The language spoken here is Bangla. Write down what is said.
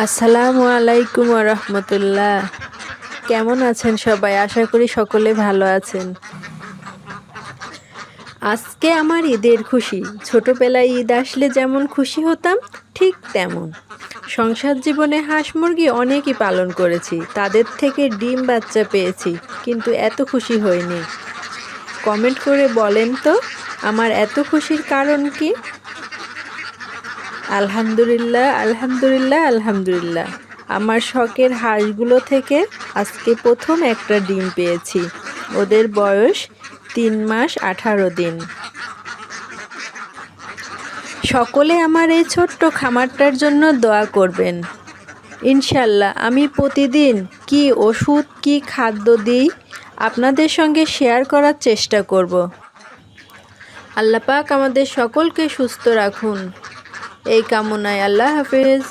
আসসালামু আলাইকুম রহমতুল্লাহ। কেমন আছেন সবাই? আশা করি সকলে ভালো আছেন। আজকে আমার ঈদের খুশি। ছোটবেলায় ঈদ আসলে যেমন খুশি হতাম, ঠিক তেমন। সংসার জীবনে হাঁস মুরগি অনেকই পালন করেছি। তাদের থেকে ডিম বাচ্চা পেয়েছি, কিন্তু এত খুশি হইনি। কমেন্ট করে বলেন তো, আমার এত খুশির কারণ কি? আলহামদুলিল্লাহ আলহামদুলিল্লাহ আলহামদুলিল্লাহ। আমার শখের হাঁসগুলো থেকে আজকে প্রথম একটা ডিম পেয়েছি। ওদের বয়স তিন মাস আঠারো দিন। সকলে আমার এই ছোট্ট খামারটার জন্য দোয়া করবেন। ইনশাল্লাহ আমি প্রতিদিন কি ওষুধ, কি খাদ্য দিই আপনাদের সঙ্গে শেয়ার করার চেষ্টা করব। আল্লাহ পাক আমাদের সকলকে সুস্থ রাখুন। এই কামনায় আল্লাহ হাফেজ।